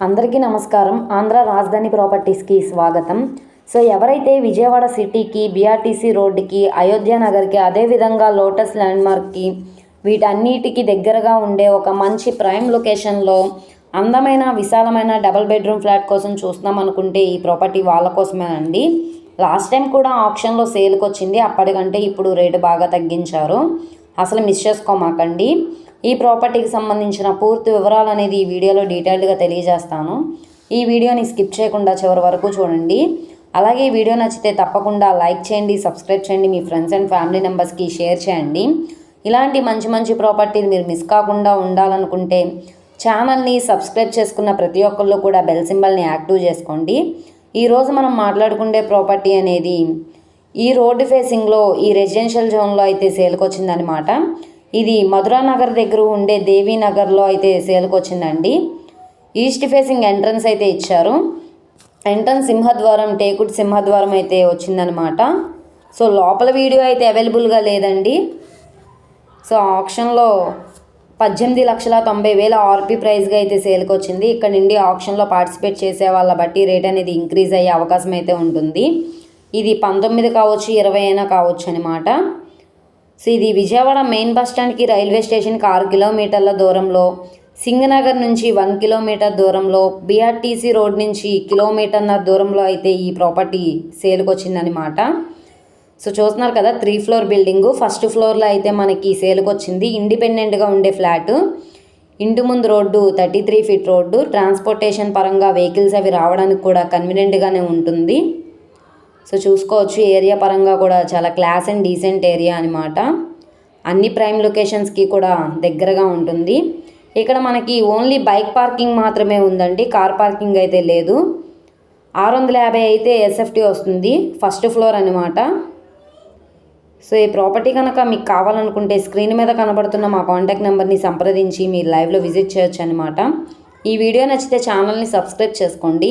అందరికీ నమస్కారం. ఆంధ్ర రాజధాని ప్రాపర్టీస్కి స్వాగతం. సో ఎవరైతే విజయవాడ సిటీకి బీఆర్టీసీ రోడ్డుకి అయోధ్య నగర్కి అదేవిధంగా లోటస్ ల్యాండ్మార్క్కి వీటన్నిటికి దగ్గరగా ఉండే ఒక మంచి ప్రైమ్ లొకేషన్లో అందమైన విశాలమైన డబల్ బెడ్రూమ్ ఫ్లాట్ కోసం చూస్తున్నాం అనుకుంటే ఈ ప్రాపర్టీ వాళ్ళ కోసమే అండి. లాస్ట్ టైం కూడా ఆప్షన్లో సేల్కి వచ్చింది అప్పటికంటే ఇప్పుడు రేటు బాగా తగ్గించారు. అసలు మిస్ చేసుకోమాకండి. ఈ ప్రాపర్టీకి సంబంధించిన పూర్తి వివరాలు అనేది ఈ వీడియోలో డీటెయిల్డ్గా తెలియజేస్తాను. ఈ వీడియోని స్కిప్ చేయకుండా చివరి వరకు చూడండి. అలాగే ఈ వీడియో నచ్చితే తప్పకుండా లైక్ చేయండి సబ్స్క్రైబ్ చేయండి మీ ఫ్రెండ్స్ అండ్ ఫ్యామిలీ మెంబర్స్కి షేర్ చేయండి. ఇలాంటి మంచి మంచి ప్రాపర్టీలు మీరు మిస్ కాకుండా ఉండాలనుకుంటే ఛానల్ని సబ్స్క్రైబ్ చేసుకున్న ప్రతి ఒక్కళ్ళు కూడా బెల్ సింబల్ని యాక్టివ్ చేసుకోండి. ఈరోజు మనం మాట్లాడుకునే ప్రాపర్టీ అనేది ఈ రోడ్డు ఫేసింగ్లో ఈ రెసిడెన్షియల్ జోన్లో అయితే సేల్కొచ్చిందనమాట ఇది మధురా నగర్ దగ్గర ఉండే దేవీనగర్లో అయితే సేల్కి వచ్చిందండి. ఈస్ట్ ఫేసింగ్ ఎంట్రన్స్ అయితే ఇచ్చారు. ఎంట్రన్స్ సింహద్వారం టేకుడ్ సింహద్వారం అయితే వచ్చిందనమాట. సో లోపల వీడియో అయితే అవైలబుల్గా లేదండి. సో ఆప్షన్లో పద్దెనిమిది లక్షల తొంభై వేల ఆర్పీ ప్రైస్గా అయితే సేల్కి వచ్చింది. ఇక్కడ నుండి ఆప్షన్లో పార్టిసిపేట్ చేసే వాళ్ళ బట్టి రేట్ అనేది ఇంక్రీజ్ అయ్యే అవకాశం అయితే ఉంటుంది. ఇది పంతొమ్మిది కావచ్చు ఇరవై అయినా కావచ్చు అనమాట సో ఇది విజయవాడ మెయిన్ బస్ స్టాండ్కి రైల్వే స్టేషన్కి ఆరు కిలోమీటర్ల దూరంలో. సింగనగర్ నుంచి వన్ కిలోమీటర్ దూరంలో. బీఆర్టీసీ రోడ్ నుంచి కిలోమీటర్న్నర దూరంలో అయితే ఈ ప్రాపర్టీ సేల్కి వచ్చిందనమాట సో చూస్తున్నారు కదా త్రీ ఫ్లోర్ బిల్డింగు. ఫస్ట్ ఫ్లోర్లో అయితే మనకి సేల్కి వచ్చింది ఇండిపెండెంట్గా ఉండే ఫ్లాట్. ఇంటి ముందు road thirty three feet road. Transportation పరంగా వెహికల్స్ అవి రావడానికి కూడా కన్వీనియంట్గానే ఉంటుంది. సో చూసుకోవచ్చు ఏరియా పరంగా కూడా చాలా క్లాస్ అండ్ డీసెంట్ ఏరియా అనమాట అన్ని ప్రైమ్ లొకేషన్స్కి కూడా దగ్గరగా ఉంటుంది. ఇక్కడ మనకి ఓన్లీ బైక్ పార్కింగ్ మాత్రమే ఉందండి కార్ పార్కింగ్ అయితే లేదు. ఆరు వందల యాభై అయితే ఎస్ఎఫ్టీ వస్తుంది ఫస్ట్ ఫ్లోర్ అనమాట సో ఈ ప్రాపర్టీ కనుక మీకు కావాలనుకుంటే స్క్రీన్ మీద కనబడుతున్న మా కాంటాక్ట్ నెంబర్ని సంప్రదించి మీరు లైవ్లో విజిట్ చేయొచ్చు అనమాట ఈ వీడియో నచ్చితే ఛానల్ని సబ్స్క్రైబ్ చేసుకోండి.